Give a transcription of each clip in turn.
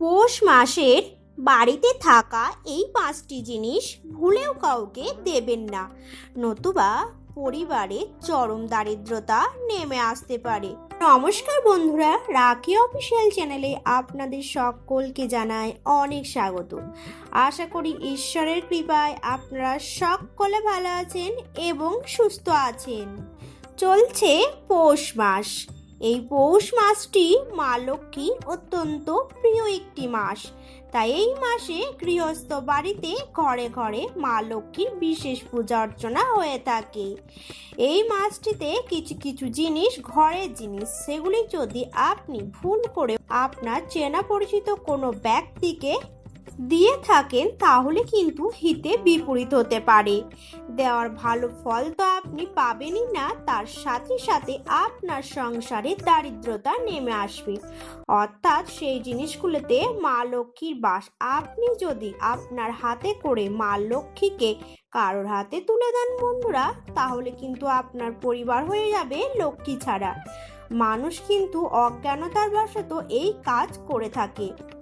পৌষ মাসের বাড়িতে থাকা এই পাঁচটি জিনিস ভুলেও কাউকে দেবেন না। নতুবা পরিবারে চরম দারিদ্রতা নেমে আসতে পারে। নমস্কার বন্ধুরা, রাখি অফিসিয়াল চ্যানেলে আপনাদের সকলকে জানায় অনেক স্বাগত। আশা করি ঈশ্বরের কৃপায় আপনারা সকলে ভালো আছেন এবং সুস্থ আছেন। চলছে পৌষ মাস। এই পৌষ মাসটি মা লক্ষ্মীর অত্যন্ত প্রিয় একটি মাস। তাই এই মাসে গৃহস্থ বাড়িতে ঘরে ঘরে মা লক্ষ্মীর বিশেষ পূজা অর্চনা হয়ে থাকে। এই মাসটিতে কিছু কিছু জিনিস, ঘরের জিনিস, সেগুলি যদি আপনি ভুল করে আপনার চেনা পরিচিত কোনো ব্যক্তিকে দিয়ে থাকেন তাহলে কিন্তু হিতে বিপরীত হতে পারে। দেওয়ার ভালো ফল তো আপনি পাবেনই না, তার সাথে সাথে আপনার সংসারে দারিদ্রতা নেমে আসবে। অর্থাৎ সেই জিনিসগুলোতে মা লক্ষ্মীর বাস। আপনি যদি আপনার হাতে করে মা লক্ষ্মীকে কারোর হাতে তুলে দেন বন্ধুরা, তাহলে কিন্তু আপনার পরিবার হয়ে যাবে লক্ষ্মী ছাড়া। মানুষ কিন্তু অজ্ঞানতার বশত এই কাজ করে থাকে।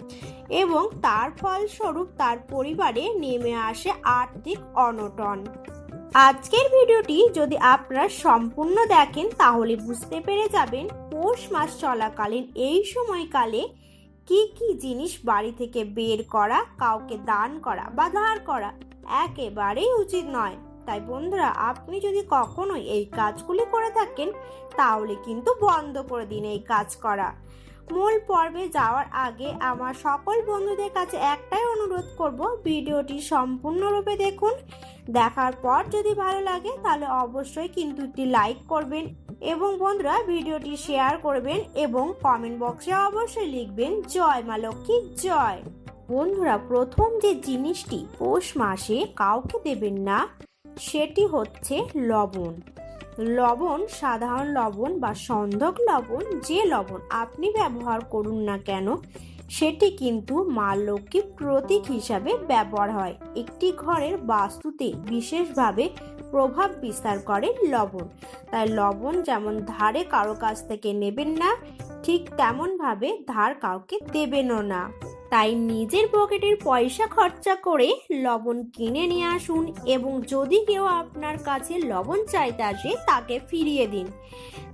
এবং তার ফলস্বরূপ তার পরিবারে নেমে আসে আর্থিক অনটন। আজকের ভিডিওটি যদি আপনারা সম্পূর্ণ দেখেন, তাহলে বুঝতে পেরে যাবেন পৌষ মাস চলাকালীন এই সময়কালে কি কি জিনিস বাড়ি থেকে বের করা, কাউকে দান করা বা ধার করা একেবারেই উচিত নয়। তাই বন্ধুরা, আপনি যদি কখনোই এই কাজগুলি করে থাকেন, তাহলে কিন্তু বন্ধ করে দিন এই কাজ করা। মূল পর্বে যাওয়ার আগে আমার সকল বন্ধুদের কাছে একটাই অনুরোধ করব, ভিডিওটি সম্পূর্ণরূপে দেখুন। দেখার পর যদি ভালো লাগে, তাহলে অবশ্যই কিন্তু একটি লাইক করবেন এবং বন্ধুরা ভিডিওটি শেয়ার করবেন এবং কমেন্ট বক্সে অবশ্যই লিখবেন, জয় মা লক্ষ্মী, জয়। বন্ধুরা, প্রথম যে জিনিসটি পৌষ মাসে কাউকে দেবেন না, সেটি হচ্ছে লবণ। লবণ, সাধারণ লবণ বা সন্ধক লবণ, যে লবণ আপনি ব্যবহার করুন না কেন, সেটি কিন্তু মা লক্ষ্মীর প্রতীক হিসাবে ব্যবহার হয়। একটি ঘরের বাস্তুতে বিশেষভাবে প্রভাব বিস্তার করে লবণ। তাই লবণ যেমন ধারে কারও কাছ থেকে নেবেন না, ঠিক তেমনভাবে ধার কাউকে দেবেনও না। তাই নিজের পকেটের পয়সা খরচা করে লবণ কিনে নিয়ে আসুন এবং যদি কেউ আপনার কাছে লবণ চাইতে আসে তাকে ফিরিয়ে দিন।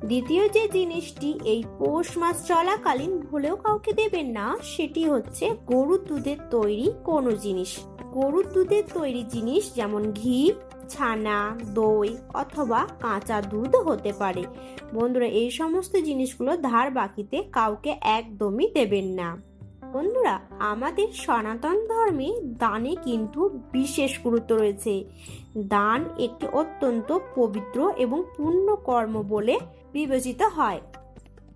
দ্বিতীয় যে জিনিসটি এই পৌষ মাস চলাকালীন ভুলেও কাউকে দেবেন না, সেটি হচ্ছে গরুর দুধের তৈরি কোনো জিনিস। গরুর দুধের তৈরি জিনিস যেমন ঘি, ছানা, দই অথবা কাঁচা দুধ হতে পারে। বন্ধুরা, এই সমস্ত জিনিসগুলো ধার বাকিতে কাউকে একদমই দেবেন না। বন্ধুরা, আমাদের সনাতন ধর্মে দানে কিন্তু বিশেষ গুরুত্ব রয়েছে। দান একটি অত্যন্ত পবিত্র এবং পূর্ণ কর্ম বলে বিবেচিত হয়।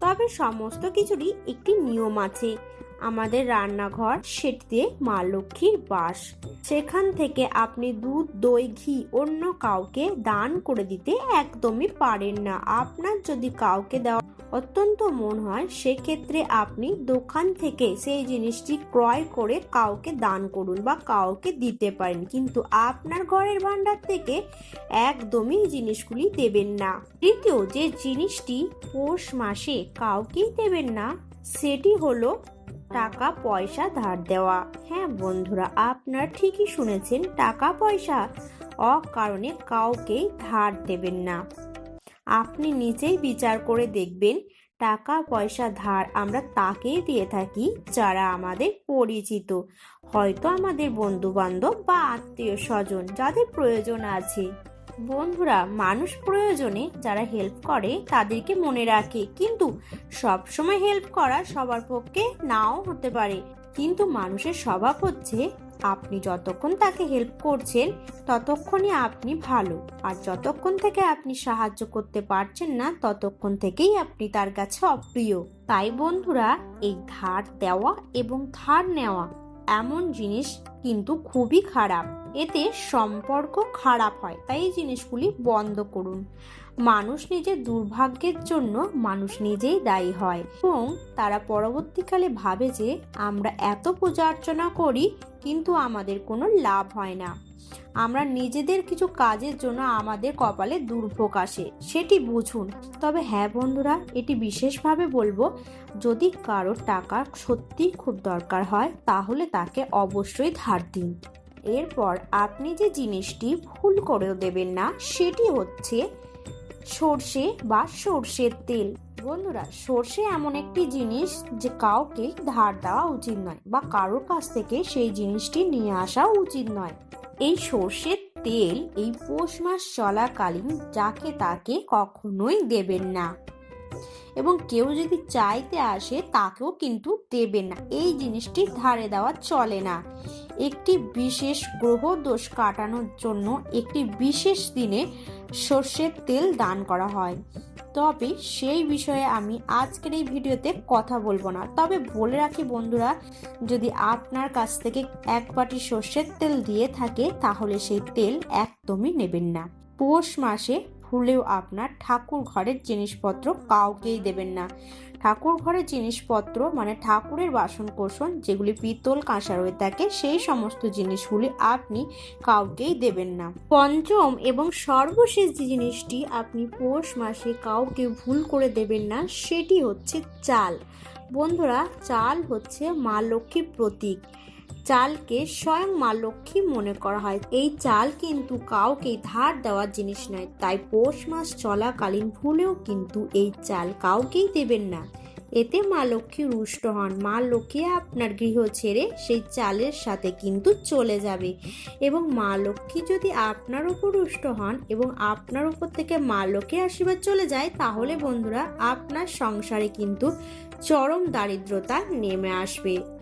তবে সমস্ত কিছুরই একটি নিয়ম আছে। আমাদের রান্নাঘর সেটিতে মা লক্ষ্মীর বাস। সেখান থেকে আপনি দুধ, দই, ঘি, অন্য কাউকে দান করে দিতে একদমই পারেন না। আপনার যদি কাউকে দেওয়া অত্যন্ত মন হয়, সেক্ষেত্রে আপনি দোকান থেকে সেই জিনিসটি ক্রয় করে কাউকে দান করুন বা কাউকে দিতে পারেন। কিন্তু আপনার ঘরের ভান্ডার থেকে একদমই জিনিসগুলি দেবেন না। তৃতীয় যে জিনিসটি পৌষ মাসে কাউকেই দেবেন না, সেটি হলো টাকা পয়সা ধার দেওয়া। হ্যাঁ বন্ধুরা, আপনারা ঠিকই শুনেছেন টাকা পয়সা অকারণে কাউকেই ধার দেবেন না। আপনি নিজেই বিচার করে দেখবেন, টাকা, পয়সা, ধার আমরা তাকেই দিয়ে থাকি যারা আমাদের পরিচিত। হয়তো আমাদের বন্ধু বান্ধব বা আত্মীয় স্বজন যাদের প্রয়োজন আছে। বন্ধুরা, মানুষ প্রয়োজনে যারা হেল্প করে তাদেরকে মনে রাখে, কিন্তু সব সময় হেল্প করা সবার পক্ষে নাও হতে পারে। কিন্তু মানুষের স্বভাব হচ্ছে আপনি যতক্ষণ তাকে হেল্প করছেন, ততক্ষণই আপনি ভালো। আর যতক্ষণ থেকে আপনি সাহায্য করতে পারছেন না, ততক্ষণ থেকেই আপনি তার কাছে অপ্রিয়। তাই বন্ধুরা, এই ধার দেওয়া এবং ধার নেওয়া এমন জিনিস কিন্তু খুবই খারাপ। এতে সম্পর্ক খারাপ হয়, তাই এই জিনিসগুলি বন্ধ করুন। মানুষ নিজের দুর্ভাগ্যের জন্য মানুষ নিজেই দায়ী হয় এবং তারা পরবর্তীকালে ভাবে যে, আমরা এত পূজা অর্চনা করি, কিন্তু আমাদের কোনো লাভ হয় না। আমরা নিজেদের কিছু কাজের জন্য আমাদের কপালে দুর্ভোগ আসে, সেটি বুঝুন। তবে হ্যাঁ বন্ধুরা, এটি বিশেষভাবে বলব, যদি কারও টাকা সত্যিই খুব দরকার হয়, তাহলে তাকে অবশ্যই ধার দিন। এরপর আপনি যে জিনিসটি ভুল করেও দেবেন না, সেটি হচ্ছে সর্ষে বা সর্ষের তেল। বন্ধুরা, সর্ষে এমন একটি জিনিস যে কাউকে ধার দেওয়া উচিত নয় বা কারোর কাছ থেকে সেই জিনিসটি নিয়ে আসা উচিত নয়। এই সর্ষের তেল এই পৌষ মাস চলাকালীন যাকে তাকে কখনোই দেবেন না। এবং কেউ যদি চাইতে আসে তাকেও কিন্তু দেবেন না। এই জিনিসটি ধারে দেওয়া চলে না। একটি বিশেষ গ্রহ দোষ কাটানোর জন্য একটি বিশেষ দিনে সর্ষের তেল দান করা হয়। তবে সেই বিষয়ে আমি আজকের এই ভিডিওতে কথা বলব না। তবে বলে রাখি বন্ধুরা, যদি আপনার কাছ থেকে এক বাটি সর্ষের তেল দিয়ে থাকে, তাহলে সেই তেল একদমই নেবেন না। পৌষ মাসে ভুলেও আপনার ঠাকুর ঘরের জিনিসপত্র কাউকেই দেবেন না। ঠাকুর ঘরের জিনিসপত্র মানে ঠাকুরের বাসন কোসন যেগুলি পিতল কাঁসা রয়ে থাকে, সেই সমস্ত জিনিসগুলি আপনি কাউকেই দেবেন না। পঞ্চম এবং সর্বশেষ যে জিনিসটি আপনি পৌষ মাসে কাউকে ভুল করে দেবেন না, সেটি হচ্ছে চাল। বন্ধুরা, চাল হচ্ছে মা লক্ষ্মীর প্রতীক। চালকে স্বয়ং মা লক্ষ্মী মনে করা হয়। এই চাল কিন্তু কাউকে ধার দেওয়ার জিনিস নয়। তাই পৌষ মাস চলাকালীন ভুলেও কিন্তু এই চাল কাউকেই দেবেন না। এতে মা লক্ষ্মী রুষ্ট হন। মা লক্ষ্মী আপনার গৃহ ছেড়ে সেই চালের সাথে কিন্তু চলে যাবে। এবং মা লক্ষ্মী যদি আপনার উপর রুষ্ট হন এবং আপনার উপর থেকে মা লক্ষ্মী আশীর্বাদ চলে যায়, তাহলে বন্ধুরা আপনার সংসারে কিন্তু চরম দারিদ্রতা নেমে আসবে।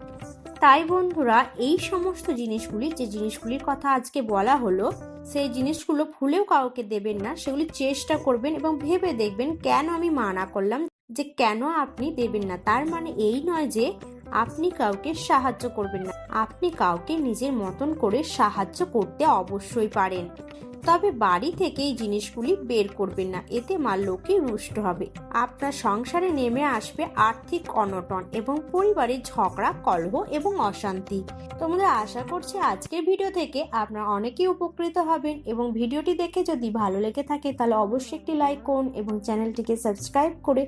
তাই বন্ধুরা, এই সমস্ত জিনিসগুলি, যে জিনিসগুলির কথা আজকে বলা হলো, সেই জিনিসগুলো ভুলেও কাউকে দেবেন না। সেগুলি চেষ্টা করবেন এবং ভেবে দেখবেন কেন আমি মানা করলাম, যে কেন আপনি দেবেন না। তার মানে এই নয় যে আপনি কাউকে সাহায্য করবেন না। আপনি কাউকে নিজের মতন করে সাহায্য করতে অবশ্যই পারেন। তবে বাড়ি থেকে এই জিনিসগুলি বের করবেন না, এতে মা লোকে রুষ্ট হবে। আপনার সংসারে নেমে আসবে আর্থিক অনটন এবং পরিবারের ঝগড়া, কলহ এবং অশান্তি। তোমরা আশা করছি আজকের ভিডিও থেকে আপনারা অনেকেই উপকৃত হবেন এবং ভিডিওটি দেখে যদি ভালো লেগে থাকে তাহলে অবশ্যই একটি লাইক করুন এবং চ্যানেলটিকে সাবস্ক্রাইব করে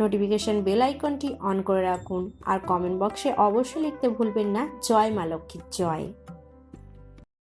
নোটিফিকেশন বেল আইকনটি অন করে রাখুন। আর কমেন্ট বক্সে অবশ্যই লিখতে ভুলবেন না। জয় মা লক্ষ্মীর জয়।